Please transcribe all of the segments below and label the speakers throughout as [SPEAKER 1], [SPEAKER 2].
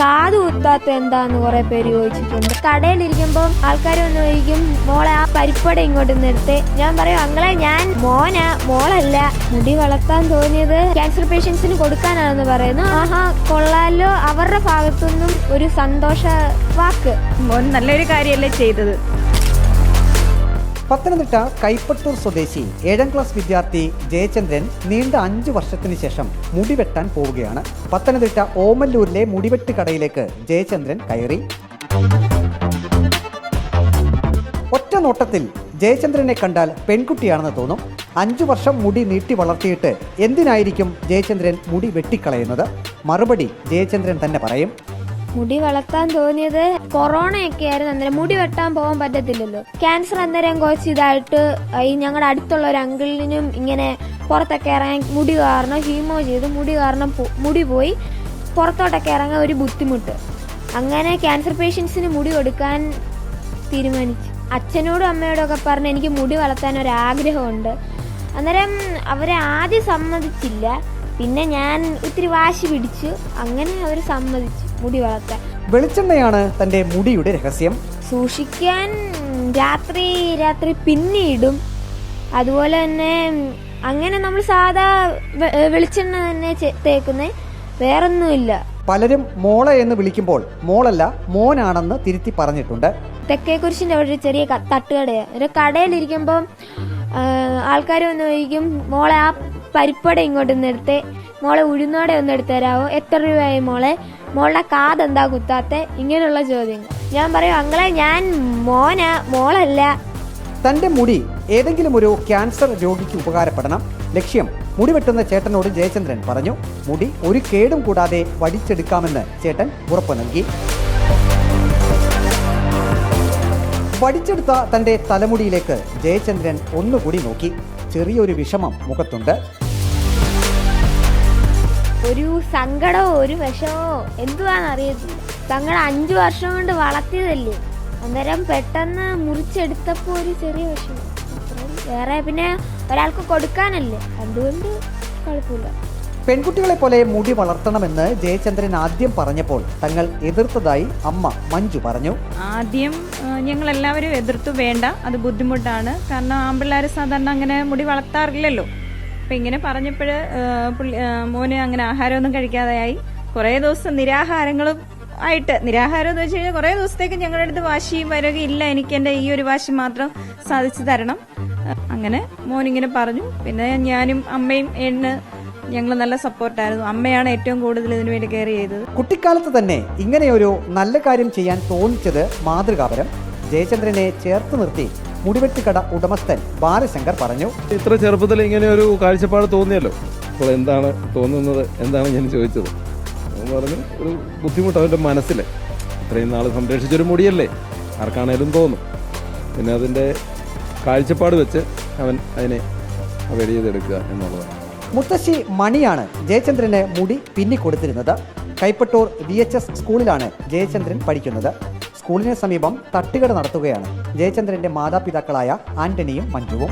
[SPEAKER 1] കാത് കുത്താത്ത എന്താന്ന് കുറെ പേര് ചോദിച്ചിട്ടുണ്ട്. കടയിലിരിക്കുമ്പോൾ ആൾക്കാർ വന്ന് ചോദിക്കും മോളെ ആ പരിപ്പട ഇങ്ങോട്ട് നിർത്തി ഞാൻ പറയും അങ്ങളെ ഞാൻ മോനാ മോളല്ല. മുടി വളർത്താൻ തോന്നിയത് ക്യാൻസർ പേഷ്യൻസിന് കൊടുക്കാനാണെന്ന് പറയുന്നു. ആഹാ കൊള്ളാലോ. അവരുടെ ഭാഗത്തുനിന്നും ഒരു സന്തോഷ വാക്ക്.
[SPEAKER 2] മോൻ നല്ലൊരു കാര്യമല്ലേ ചെയ്തത്.
[SPEAKER 3] പത്തനംതിട്ട കൈപ്പട്ടൂർ സ്വദേശി ഏഴാം ക്ലാസ് വിദ്യാർത്ഥി ജയചന്ദ്രൻ നീണ്ട അഞ്ച് വർഷത്തിന് ശേഷം മുടിവെട്ടാൻ പോവുകയാണ്. പത്തനംതിട്ട ഓമല്ലൂരിലെ മുടിവെട്ട് കടയിലേക്ക് ജയചന്ദ്രൻ കയറി. ഒറ്റ നോട്ടത്തിൽ ജയചന്ദ്രനെ കണ്ടാൽ പെൺകുട്ടിയാണെന്ന് തോന്നും. അഞ്ചു വർഷം മുടി നീട്ടി വളർത്തിയിട്ട് എന്തിനായിരിക്കും ജയചന്ദ്രൻ മുടി വെട്ടിക്കളയുന്നത്? മറുപടി ജയചന്ദ്രൻ തന്നെ പറയും.
[SPEAKER 1] മുടി വളർത്താൻ തോന്നിയത് കൊറോണയൊക്കെ ആയിരുന്നു. അന്നേരം മുടി വെട്ടാൻ പോകാൻ പറ്റത്തില്ലല്ലോ. ക്യാൻസർ അന്നേരം കുറച്ച് ഇതായിട്ട് ഈ ഞങ്ങളുടെ അടുത്തുള്ള ഒരു അങ്കിളിനും ഇങ്ങനെ പുറത്തൊക്കെ ഇറങ്ങാൻ മുടി കാരണം ഹീമോ ചെയ്ത് മുടി കാരണം മുടി പോയി പുറത്തോട്ടൊക്കെ ഇറങ്ങാൻ ഒരു ബുദ്ധിമുട്ട്. അങ്ങനെ ക്യാൻസർ പേഷ്യൻസിന് മുടി കൊടുക്കാൻ തീരുമാനിച്ചു. അച്ഛനോടും അമ്മയോടും ഒക്കെ പറഞ്ഞ് എനിക്ക് മുടി വളർത്താൻ ഒരു ആഗ്രഹമുണ്ട് അന്നേരം അവരെ ആദ്യം സമ്മതിച്ചില്ല. പിന്നെ ഞാൻ ഇത്തിരി വാശി പിടിച്ചു. അങ്ങനെ അവർ സമ്മതിച്ചു. മുടി വളർത്താൻ.
[SPEAKER 3] വെളിച്ചെണ്ണയാണ് തന്റെ മുടിയുടെ രഹസ്യം.
[SPEAKER 1] സൂക്ഷിക്കാൻ രാത്രി രാത്രി പിന്നിടും അതുപോലെ തന്നെ അങ്ങനെ നമ്മൾ സാധാ വെളിച്ചെണ്ണ തന്നെ തേക്കുന്നത് തേക്കുന്നേ. വേറൊന്നുമില്ല.
[SPEAKER 3] പലരും മോള എന്ന് വിളിക്കുമ്പോൾ മോളല്ല മോനാണെന്ന് തിരുത്തി പറഞ്ഞിട്ടുണ്ട്.
[SPEAKER 1] തെക്കേക്കുരിശിന്റെ അവിടെ ഒരു ചെറിയ തട്ടുകടയാണ് ഒരു കടയിലിരിക്കുമ്പോൾ ആൾക്കാർ വന്ന് ചോദിക്കും മോളെ ആ പരിപ്പട ഇങ്ങോട്ട് എടുത്തേ. മോളെ ഉഴുന്നോടെ ഒന്ന് എടുത്തു തരാവോ? എത്ര രൂപയായി മോളെ? മോളുടെ കാതെന്താ കുത്താത്തെ? ഇങ്ങനെയുള്ള ചോദ്യങ്ങൾ. ഞാൻ പറയും അങ്ങളെ ഞാൻ മോന മോളല്ല.
[SPEAKER 3] തന്റെ മുടി ഏതെങ്കിലും ഒരു ക്യാൻസർ രോഗിക്ക് ഉപകാരപ്പെടണം. ലക്ഷ്യം മുടി വെട്ടുന്ന ചേട്ടനോട് ജയചന്ദ്രൻ പറഞ്ഞു മുടി ഒരു കേടും കൂടാതെ വടിച്ചെടുക്കാമെന്ന് ചേട്ടൻ ഉറപ്പു നൽകി. വടിച്ചെടുത്ത തന്റെ തലമുടിയിലേക്ക് ജയചന്ദ്രൻ ഒന്നുകൂടി നോക്കി. ചെറിയൊരു വിഷമം മുഖത്തുണ്ട്.
[SPEAKER 1] ഒരു സങ്കടമോ ഒരു വിഷമോ എന്തുവാന്ന് അറിയത്തില്ല സങ്കടം അഞ്ചു വർഷം കൊണ്ട് വളർത്തിയതല്ലേ? അന്നേരം പെട്ടെന്ന് മുറിച്ചെടുത്തപ്പോ ഒരു ചെറിയ വിഷമം. വേറെ പിന്നെ ഒരാൾക്ക് കൊടുക്കാനല്ലേ? അതുകൊണ്ട് കുഴപ്പമില്ല.
[SPEAKER 3] പെൺകുട്ടികളെ പോലെ മുടി വളർത്തണമെന്ന് ജയചന്ദ്രൻ ആദ്യം പറഞ്ഞപ്പോൾ തങ്ങൾ എതിർത്തതായി അമ്മ മഞ്ജു പറഞ്ഞു.
[SPEAKER 2] ആദ്യം ഞങ്ങൾ എല്ലാവരും എതിർത്തു വേണ്ട. അത് ബുദ്ധിമുട്ടാണ്. കാരണം ആമ്പിള്ളേർ സാധാരണ അങ്ങനെ മുടി വളർത്താറില്ലല്ലോ. അപ്പം ഇങ്ങനെ പറഞ്ഞപ്പോൾ മോന് അങ്ങനെ ആഹാരമൊന്നും കഴിക്കാതെയായി. കുറേ ദിവസം നിരാഹാരങ്ങളും ആയിട്ട്. നിരാഹാരം എന്ന് വെച്ച് കഴിഞ്ഞാൽ കുറേ ദിവസത്തേക്ക് ഞങ്ങളുടെ അടുത്ത് വാശിയും വരകയും ഇല്ല. എനിക്ക് എന്റെ ഈ ഒരു വാശി മാത്രം സാധിച്ചു തരണം. അങ്ങനെ മോൻ ഇങ്ങനെ പറഞ്ഞു. പിന്നെ ഞാനും അമ്മയും എണ്ണ് ഞങ്ങൾ നല്ല സപ്പോർട്ടായിരുന്നു അമ്മയാണ് ഏറ്റവും കൂടുതൽ ഇതിനു വേണ്ടി കെയർ ചെയ്തത്.
[SPEAKER 3] കുട്ടിക്കാലത്ത് തന്നെ ഒരു നല്ല കാര്യം ചെയ്യാൻ തോന്നിച്ചത് മാതൃകാപരം. ജയചന്ദ്രനെ ചേർത്ത് നിർത്തി മുടിവെട്ടുകട ഉടമസ്ഥൻ ബാലശങ്കർ പറഞ്ഞു.
[SPEAKER 4] ഇത്ര ചെറുപ്പത്തിൽ ഇങ്ങനെ ഒരു കാഴ്ചപ്പാട് തോന്നിയല്ലോ. അപ്പോൾ എന്താണ് തോന്നുന്നത്? എന്താണ് ഞാൻ ചോദിച്ചത്? പറഞ്ഞു ഒരു ബുദ്ധിമുട്ട് അവന്റെ മനസ്സിൽ ഇത്രയും നാൾ സംരക്ഷിച്ചൊരു മുടിയല്ലേ? ആർക്കാണേലും തോന്നും. പിന്നെ അതിന്റെ കാഴ്ചപ്പാട് വെച്ച് അവൻ അതിനെ അവൈഡ് ചെയ്തെടുക്കുക എന്നുള്ളതാണ്.
[SPEAKER 3] മുത്തശ്ശി മണിയാണ് ജയചന്ദ്രന് മുടി പിന്നിക്കൊടുത്തിരുന്നത്. കൈപ്പട്ടൂർ വി എച്ച് എസ് സ്കൂളിലാണ് ജയചന്ദ്രൻ പഠിക്കുന്നത്. സ്കൂളിന് സമീപം തട്ടുകട നടത്തുകയാണ്. ജയചന്ദ്രന്റെ മാതാപിതാക്കളായ ആന്റണിയും മഞ്ജുവും.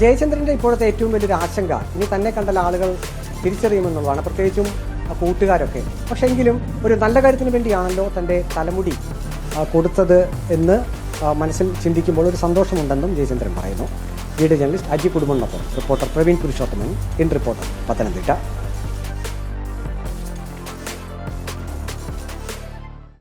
[SPEAKER 5] ജയചന്ദ്രന്റെ ഇപ്പോഴത്തെ ഏറ്റവും വലിയൊരു ആശങ്ക ഇനി തന്നെ കണ്ടാൽ ആളുകൾ തിരിച്ചറിയുമെന്നുള്ളതാണ്. പ്രത്യേകിച്ചും കൂട്ടുകാരൊക്കെ. പക്ഷേ എങ്കിലും ഒരു നല്ല കാര്യത്തിന് വേണ്ടിയാണല്ലോ തന്റെ തലമുടി കൊടുത്തത് എന്ന് മനസ്സിൽ ചിന്തിക്കുമ്പോൾ ഒരു സന്തോഷമുണ്ടെന്നും ജയചന്ദ്രൻ പറയുന്നു. Video journalist Aji കുടുംബനൊപ്പം reporter Praveen Purushothaman in reporter Pathanamthitta.